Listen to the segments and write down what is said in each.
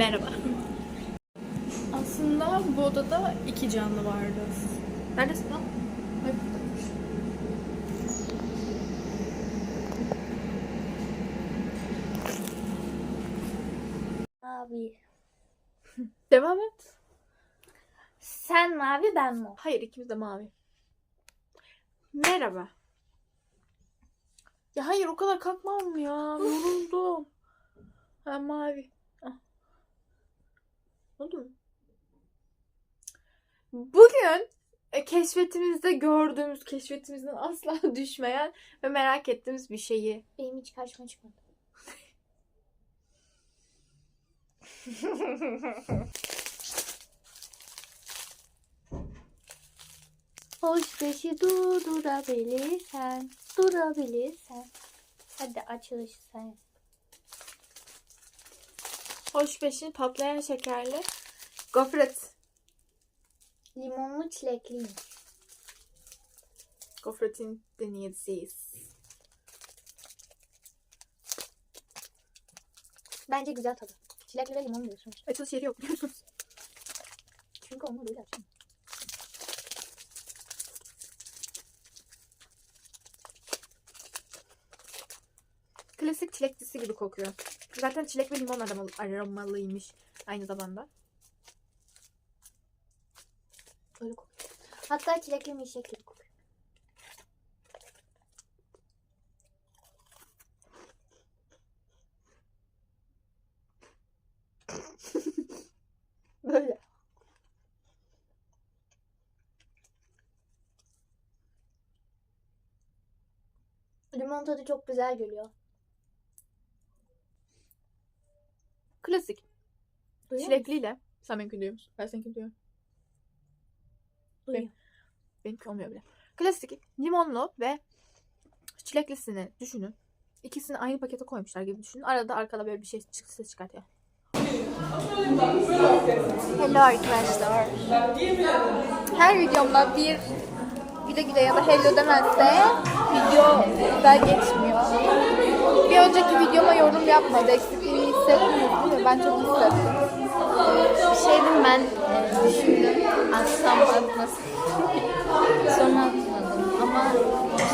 Merhaba. Aslında bu odada iki canlı vardı. Neredesin lan? Ay, buradaymış. Abi. Devam et. Sen mavi ben mor. Hayır ikimiz de mavi. Merhaba. Ya hayır o kadar kalkmam mı ya? Yoruldum. Ha mavi. Oldu mu? Bugün e, keşfetimizde gördüğümüz, keşfetimizden asla düşmeyen ve merak ettiğimiz bir şeyi. Benim hiç karşıma çıkmadı. Hoş beşi durdurabilirsen, durabilirsen. Hadi açılış sen. Hoş beşin patlayan şekerli gofret. Limonlu çilekli. Gofretin deneyeceğiz. Bence güzel tadı. Çilekli ve limon diyorsun. Açılış yeri yok biliyor musunuz? Çünkü onu böyle açayım. Klasik çileklisi gibi kokuyor. Zaten çilek ve limon aromalı, aromalıymış aynı zamanda. Öyle kokuyor. Hatta çilekli milkshake gibi kokuyor. Böyle. Limon tadı çok güzel geliyor. Klasik. Duyuyor musun? Çilekliyle. Sen benimkini duyuyor musun? Ben seninkini duyuyorum. Duyuyor. Benimki olmuyor bile. Klasik limonlu ve çileklisini düşünün. İkisini aynı pakete koymuşlar gibi düşünün. Arada arkada böyle bir şey çık ses çıkartıyor. Hello arkadaşlar. Her videomda bir güle güle ya da hello demezse video güzel geçmiyor. Bir önceki videoma yorum yapmadı. Eksikliğini mi? Ben çok hissettim. Bir şey diyeyim ben e, düşündüm. Atsam atmasın. Sonra atmadım. Ama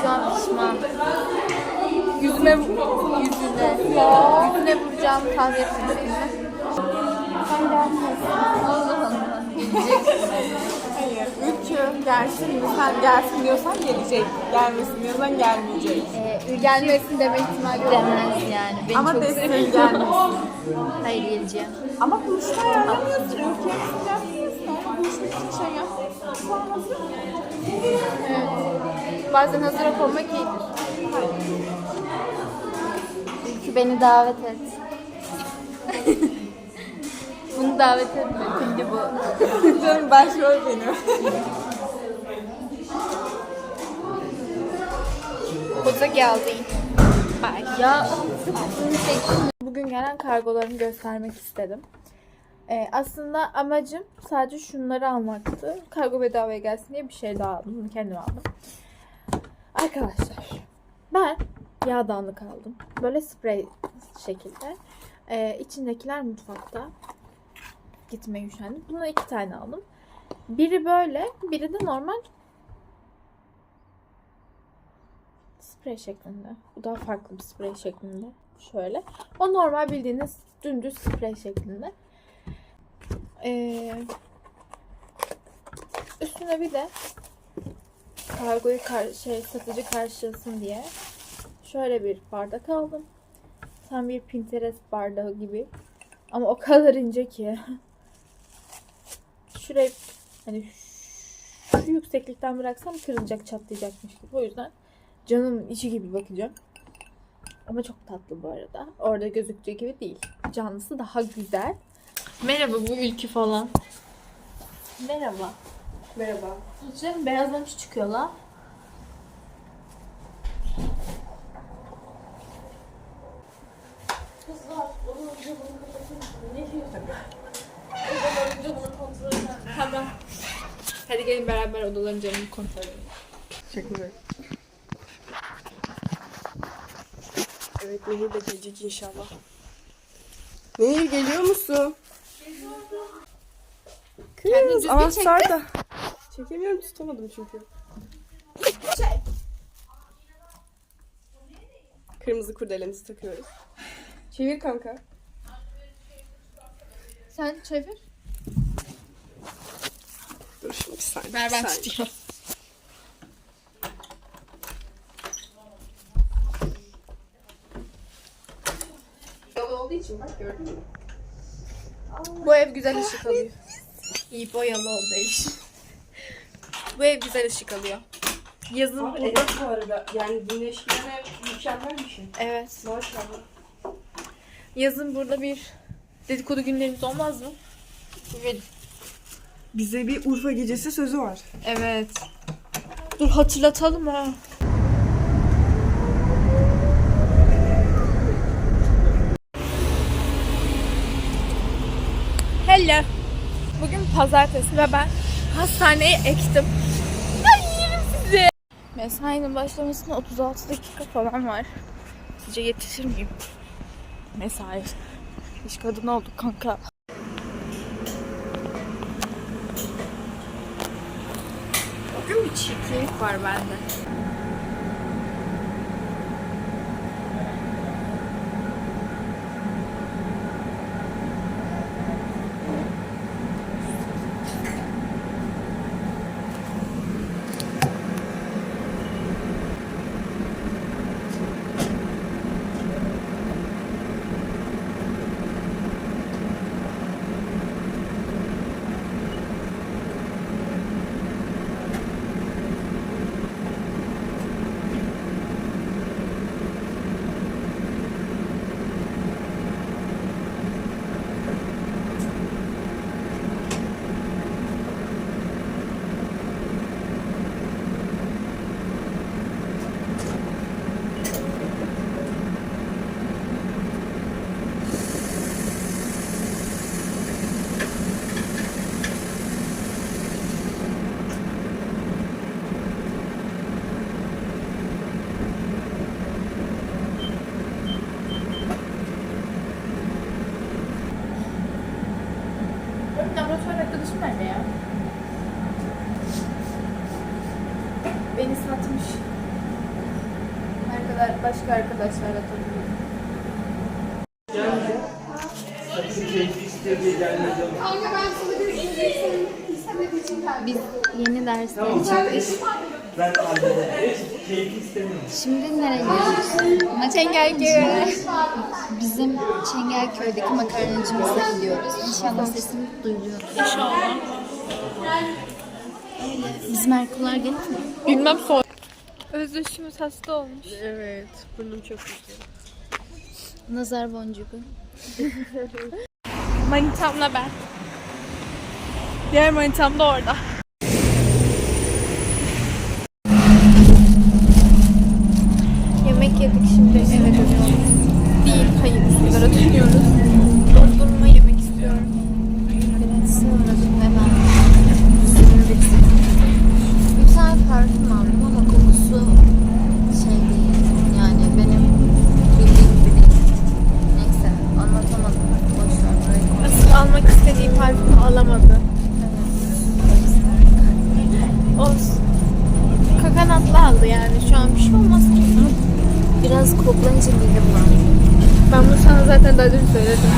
şu an pişman. Yüzüme yüzüne ya. Yüzüne vuracağım tahmin etmedim. Sen gelmiyorsun. Allah Allah. Hayır, üçü gelsin mi? Sen gelsin diyorsan gelecek. Gelmesin diyorsan gelmeyecek. Ee, Gelmesin deme ihtimali yok. demez yani. Beni Ama çok seviyor. gelmesin. Hayır geleceğim. Ama buluşma ayarlamıyorsun. Ülkeye yapmıyorsun. Ama buluşmak için şey yap. Olmasın. Bazen hazıra konmak iyidir. Çünkü beni davet et. Bunu davet etme. Pilli bu. Canım başrol benim. Koza geldi. Bye. Ya. Bugün gelen kargolarımı göstermek istedim. Ee, aslında amacım sadece şunları almaktı. Kargo bedavaya gelsin diye bir şey daha aldım. Bunu kendim aldım. Arkadaşlar ben yağdanlık aldım. Böyle sprey şekilde. Ee, içindekiler mutfakta. Gitmeye üşendim. Bundan iki tane aldım. Biri böyle, biri de normal sprey şeklinde. Bu daha farklı bir sprey şeklinde. Şöyle. O normal bildiğiniz dümdüz sprey şeklinde. Ee, üstüne bir de kargoyu kar- şey satıcı karşılasın diye şöyle bir bardak aldım. Tam bir Pinterest bardağı gibi. Ama o kadar ince ki. Şuraya hani şu, yükseklikten bıraksam kırılacak çatlayacakmış gibi. O yüzden canımın içi gibi bakacağım. Ama çok tatlı bu arada. Orada gözüktüğü gibi değil. Canlısı daha güzel. Merhaba bu ülkü falan. Merhaba. Merhaba. Canım beyazlamış çıkıyor Hadi gelin beraber odaların camını kontrol edelim. Teşekkürler. Evet Nehir de gelecek inşallah. Nehir geliyor musun? Kendini düzgün Anahtar da. Çekemiyorum tutamadım çünkü. Kırmızı kurdelemizi takıyoruz. Çevir kanka. Sen çevir. Dur şimdi bir saniye. Ver ben tutayım. Olduğu için bak gördün mü? Bu ev güzel ışık alıyor. İyi boyalı oldu ev. Bu ev güzel ışık alıyor. Yazın Evet bu arada yani güneşleme mükemmel bir şey. evet. Maşallah. Yazın burada bir dedikodu günlerimiz olmaz mı? Evet. Bize bir Urfa gecesi sözü var. Evet. Dur hatırlatalım ha. Hello. Bugün pazartesi ve ben hastaneye ektim. Ay yerim sizi. Mesainin başlamasına 36 dakika falan var. Sizce yetişir miyim? Mesai. İş kadını olduk kanka. Bugün bir çirkinlik var bende. Benim laboratuvar arkadaşım nerede ya? Beni satmış. Ne kadar başka arkadaşlarla tanıyorum. Biz yeni dersten çıktık. Şimdi nereye gidiyoruz? Çengelköy. Bizim Çengelköy'deki makarnacımıza gidiyoruz. İnşallah sesim duyuluyor. İnşallah. Bizim Erkular gelir mi? Bilmem sonra. Özdeşimiz hasta olmuş. Evet. Burnum çok kötü. Nazar boncuğu. Manitamla ben. Diğer manitam da orada. Yemek yedik şimdi eve dönüyoruz. Değil, hayır sigara tükürüyoruz. Dondurma yemek istiyorum. Evet, sığınırdık ve ben sığınırdık. Bir tane parfüm aldım ama kokusu şey değil. Yani benim bildiğim gibi değil. Neyse anlatamadım. Boş ver burayı koy. Asıl almak istediği parfümü alamadı. Olsun. Kakanatlı aldı yani şu an bir şey olmaz ki. Biraz koklayınca midem var. Ben bunu sana zaten daha dün söyledim.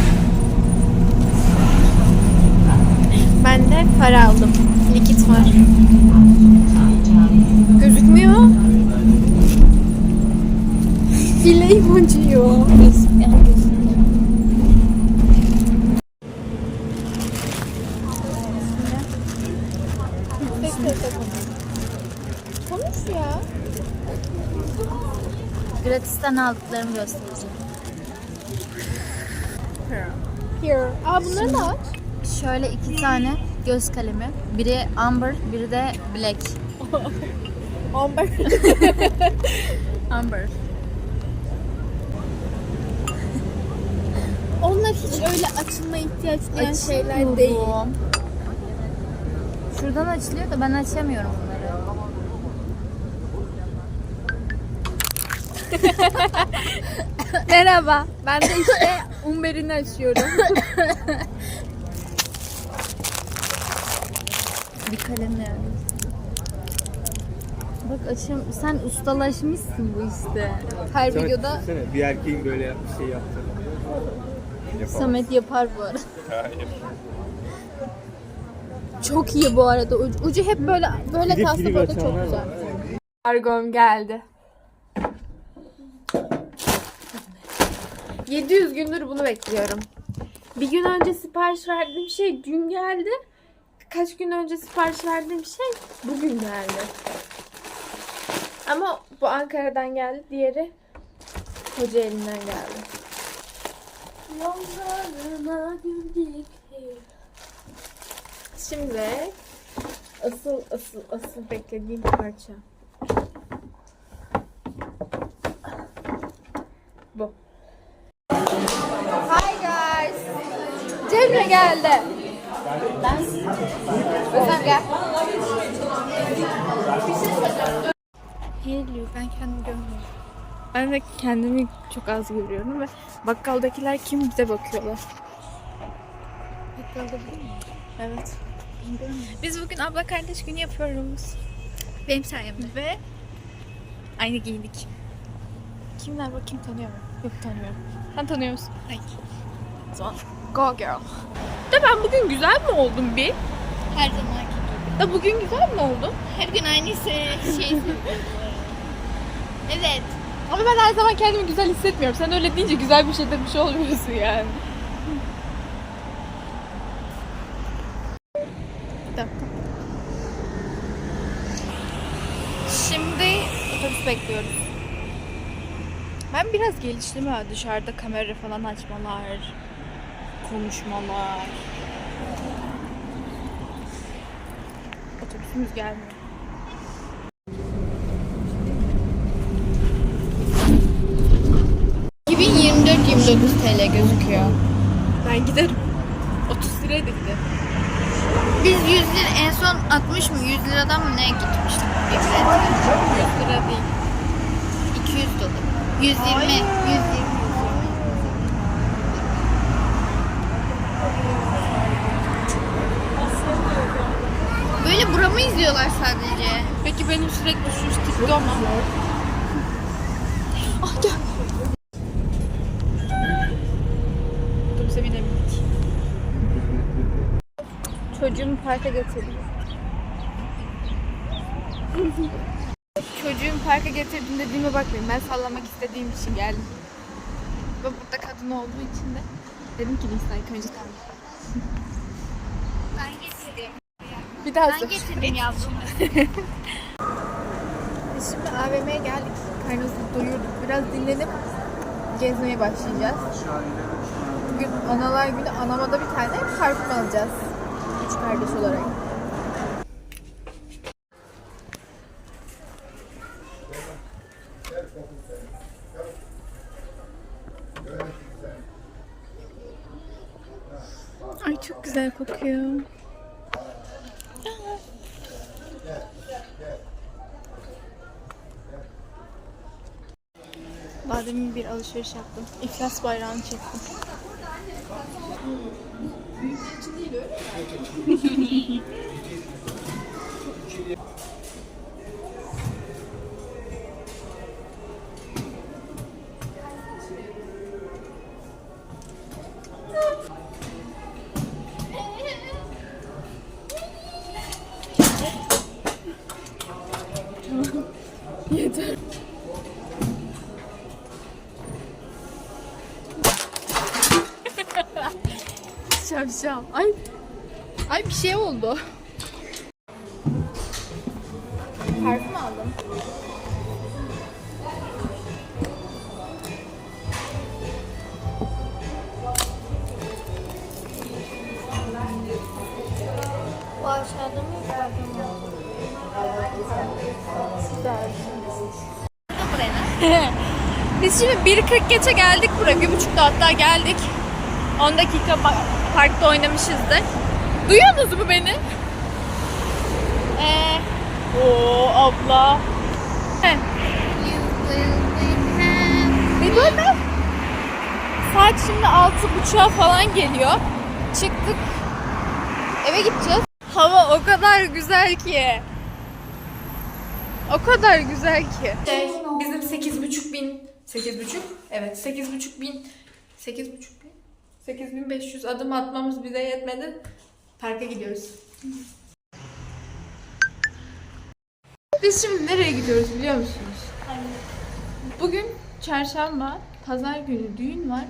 Ben de para aldım. Likit var. Gözükmüyor. Bileğim acıyor. Yani gözüküyor. Konuş ya. Aldıklarımı göstereceğim. Here. Aa bunları da aç. Şöyle iki tane göz kalemi. Biri amber, biri de black. Amber. Amber. Onlar hiç öyle açılma ihtiyaç duyan şeyler değil. Şuradan açılıyor da ben açamıyorum bunları. Merhaba. Ben de işte Umber'ini açıyorum. Bir kalemle yani. Bak aşım sen ustalaşmışsın bu işte. Her Samet, videoda düşünsene, bir erkeğin böyle bir şey yaptığını. Yapamaz. Samet yapar bu arada. Hayır. Çok iyi bu arada. Ucu, ucu hep böyle böyle Bir de kalsa pili böyle açanlar çok var. güzel. Argom geldi. 700 gündür bunu bekliyorum. Bir gün önce sipariş verdiğim şey dün geldi. Kaç gün önce sipariş verdiğim şey bugün geldi. Ama bu Ankara'dan geldi. Diğeri Kocaeli'nden geldi. Şimdi asıl asıl asıl beklediğim parça. Bu. Cemre geldi. Ben. Özlem gel. Geliyor. Ben kendimi görmüyorum. Ben de kendimi çok az görüyorum ve bakkaldakiler kim bize bakıyorlar. Bakkalda değil mi? Evet. Biz bugün abla kardeş günü yapıyoruz. Benim sayemde. Ve aynı giyindik. Kimler var? Kim tanıyor mu? Yok tanımıyorum. Sen tanıyor musun? Hayır. O zaman go girl. De ben bugün güzel mi oldum bir? Her zamanki gibi. Da bugün güzel mi oldum? Her gün aynı şey. şey evet. Ama ben her zaman kendimi güzel hissetmiyorum. Sen öyle deyince güzel bir şey demiş olmuyorsun yani. Bir dakika. Şimdi otobüs bekliyoruz. Ben biraz geliştim ha dışarıda kamera falan açmalar, konuşmalar. Otobüsümüz gelmiyor. TL gözüküyor. Ben giderim. 30 liraya da giderim. Biz 100 lira en son 60 mı 100 liradan mı ne gitmiştik bir bilet? 100 lira değil. 200 dolar. 120. 120. Buramı izliyorlar sadece. Peki benim sürekli şu TikTok mu? Ah gel. Otobüse binebildik. Çocuğumu parka getirdim. Çocuğumu parka getirdim dediğime bakmayın. Ben sallamak istediğim için geldim. Ve burada kadın olduğu için de dedim ki Nisa ilk önce sen. Ben getirdim. Bir daha Ben sor. getirdim yavrum. Biz şimdi AVM'ye geldik. Karnımızı doyurduk. Biraz dinlenip gezmeye başlayacağız. Bugün analar günü anama da bir tane parfüm alacağız. Üç kardeş olarak. Ay çok güzel kokuyor. Daha demin bir alışveriş yaptım. İflas bayrağını çektim. Şapşal. Ay. Ay bir şey oldu. Parfüm aldım. Bu aşağıda? Biz şimdi 1.40 geçe geldik buraya. Bir buçukta hatta geldik. 10 dakika parkta oynamışızdır. Duyuyorsunuz mu beni? Ee, Oo abla. Bir dur be. Saat şimdi altı buçuğa falan geliyor. Çıktık. Eve gideceğiz. Hava o kadar güzel ki. O kadar güzel ki. Şey, bizim 8,5 bin, 8,5? Evet, 8,5 bin, 8,5 bin, 8500 adım atmamız bize yetmedi. Parka gidiyoruz. Biz şimdi nereye gidiyoruz biliyor musunuz? Bugün çarşamba, pazar günü düğün var.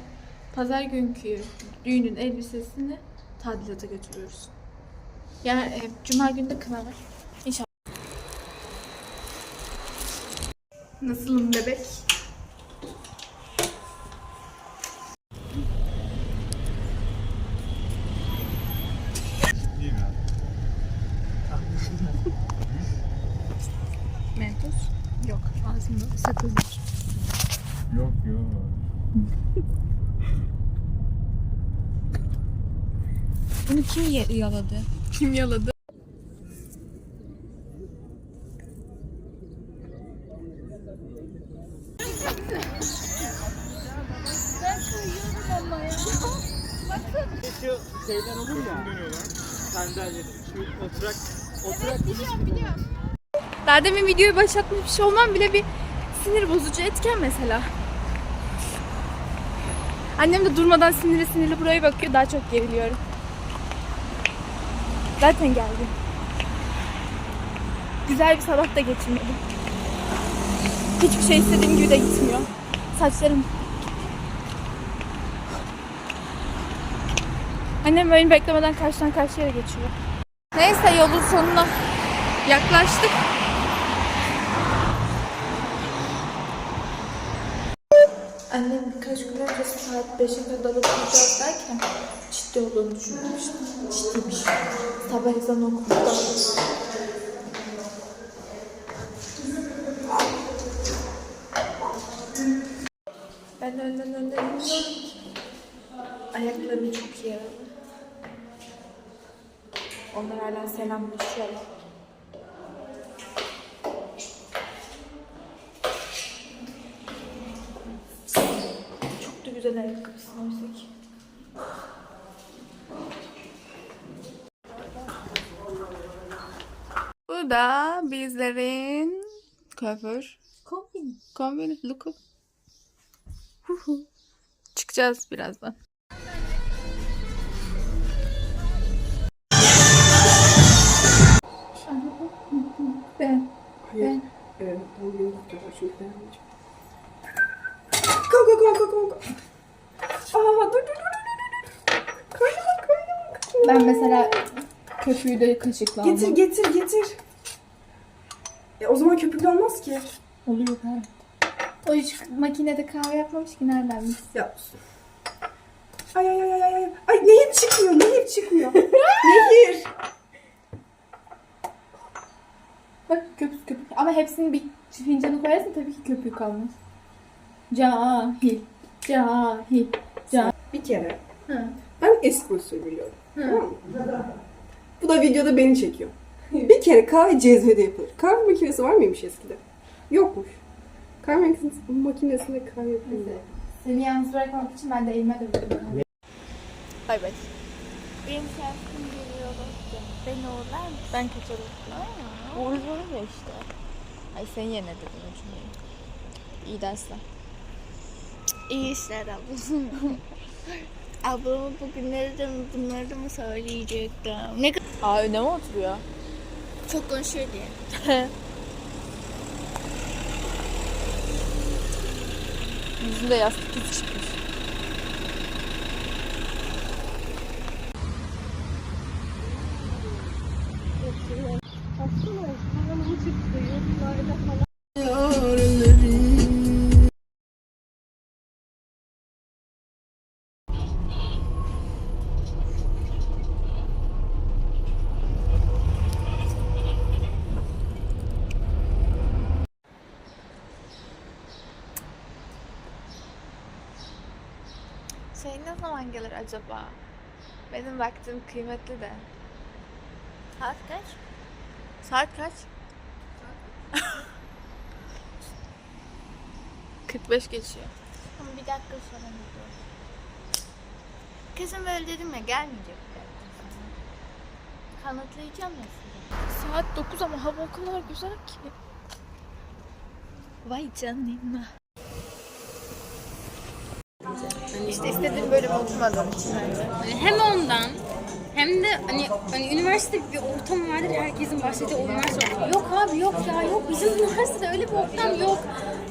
Pazar günkü düğünün elbisesini tadilata götürüyoruz. Yani e, cuma günü de kına var. İnşallah. Nasılım bebek? Mentos? Yok. Ağzımda sakız var. Yok yok. Bunu kim yaladı? Kim yaladı? Şu şeyden olur ya. Sandalye. Şu. Daha demin videoyu başlatmış olmam bile bir sinir bozucu etken mesela. Annem de durmadan sinirli sinirli buraya bakıyor. Daha çok geriliyorum. Zaten geldi. Güzel bir sabah da geçirmedim. Hiçbir şey istediğim gibi de gitmiyor. Saçlarım Annem beni beklemeden karşıdan karşıya geçiyor. Neyse yolun sonuna yaklaştık. Annem birkaç gün önce saat 5'e kadar okuyacağız derken ciddi olduğunu düşünmüştüm. Ciddiymiş. Sabah ezanı okumuştu. Ben önden önden iniyorum ki ayaklarım çok yaralı. Onlar hala selamlaşıyorlar. Güzel ayakkabısın oysa ki. Bu da bizlerin kuaför Kombin. kombini look'u. Huhu. Çıkacağız birazdan. Ben. Ben. Evet, doğum günü kutluyorlar çünkü ben almayacağım. Ben mesela köpüğü de kaşıkla aldım. Getir getir getir. E, o zaman köpüklü olmaz ki. Oluyor ha. O hiç makinede kahve yapmamış ki nereden bilsin? Yapsın. Ay ay ay ay ay. Ay nehir çıkmıyor nehir çıkmıyor. nehir. Bak köpük köpük. Ama hepsini bir fincana koyarsın tabii ki köpüğü kalmaz. Cahil. Cahil. Bir kere. Hı. Ben eski usul biliyorum. Bu da videoda beni çekiyor. Bir kere kahve cezvede yapılır. Kahve makinesi var mıymış eskide? Yokmuş. Kahve makinesi- makinesinde kahve yapılır. Seni yalnız bırakmamak için ben de elime dövdüm. Bay bay. Benim şarkım geliyor. Beni uğurlar mısın? Ben kaçarım. Uğurluyorum ya işte. Ay sen yine dedim o cümleyi. İyi dersler. İyi işler ablam. Ablama bugünleri de mi bunları da mı söyleyecektim? Ne kadar Aa öne mi oturuyor? çok konuşuyor diye. Yüzünde yastık izi çıkmış. Şey ne zaman gelir acaba? Benim vaktim kıymetli de. Saat kaç? Saat kaç? 45 geçiyor. Ama bir dakika sonra gidiyorum. Kesin böyle dedim ya gelmeyecek. Kanıtlayacağım ya size. Saat 9 ama hava o kadar güzel ki. Vay canına. İşte istediğim bölüme oturmadığım için bence. Hani hem ondan hem de hani, hani üniversite bir ortam vardır herkesin bahsettiği o üniversite ortamı. Yok abi yok ya yok bizim üniversitede öyle bir ortam yok.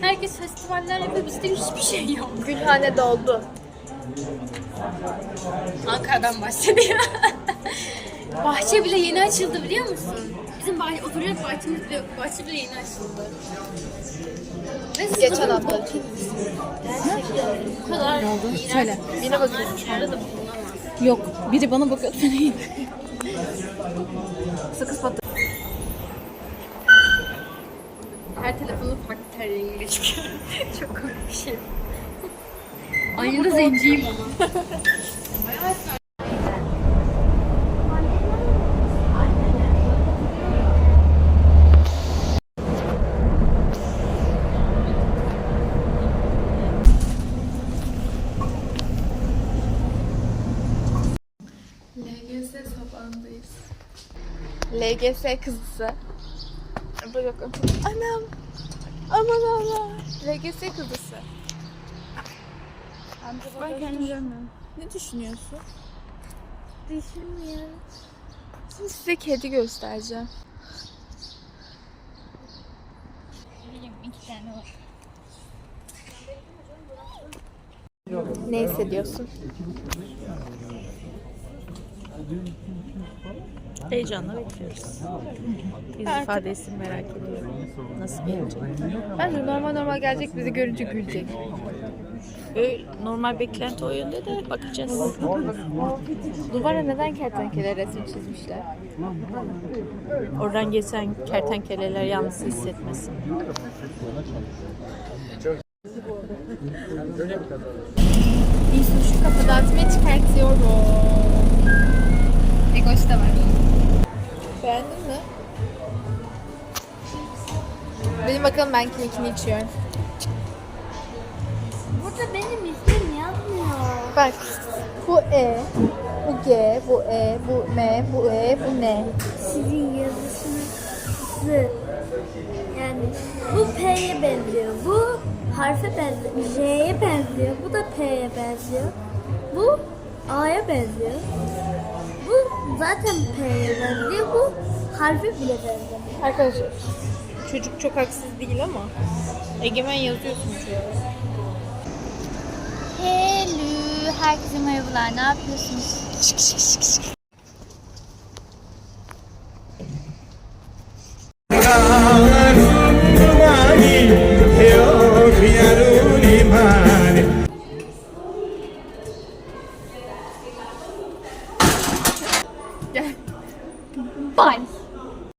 Herkes festivaller yapıyor bizde hiçbir şey yok. Gülhane doldu. Ankara'dan bahsediyor. Bahçe bile yeni açıldı biliyor musun? Bizim bahçe, oturacak bahçemiz bile, bahçe bile yeni açıldı. Ve Geçen hafta. bu kadar ne oldu? Söyle. Bakayım. Yerde de bulunamaz. Yok. Biri bana bakıyor. Ben iyiyim. Sakız patı. Her telefonu farklı ter rengiyle çıkıyor. Çok komik bir şey. Aynı da zenciyim ama. LGS sabahındayız. LGS kızısı. Bakın. Anam. Aman Allah. LGS kızısı. Ben kendimi görmüyorum. Ne düşünüyorsun? Düşünmüyorum. Şimdi size kedi göstereceğim. İki tane var. Ne hissediyorsun? Heyecanla bekliyoruz. Yüz ifadesini merak ediyorum. Nasıl gelecek? Bence normal normal gelecek bizi görünce gülecek. Öyle, normal beklenti o yönde de bakacağız. Duvara neden kertenkele resim çizmişler? Oradan geçen kertenkeleler yalnız hissetmesin. İyisin şu kafa dağıtmayı çıkartıyorum. Egoş da var. Beğendin mi? Benim bakalım ben kiminkini içiyorum. Burada benim ismim yazmıyor. Bak bu E, bu G, bu E, bu M, bu E, bu N. Sizin yazısınız. Yani bu P'ye benziyor. Bu harfe benziyor. J'ye benziyor. Bu da P'ye benziyor. Bu A'ya benziyor. Bu zaten P'ye benziyor. Bu harfe bile benziyor. Arkadaşlar Çocuk çok haksız değil ama Egemen yazıyorsun çocuğa. Hello. Herkese merhabalar. Ne yapıyorsunuz? Bye.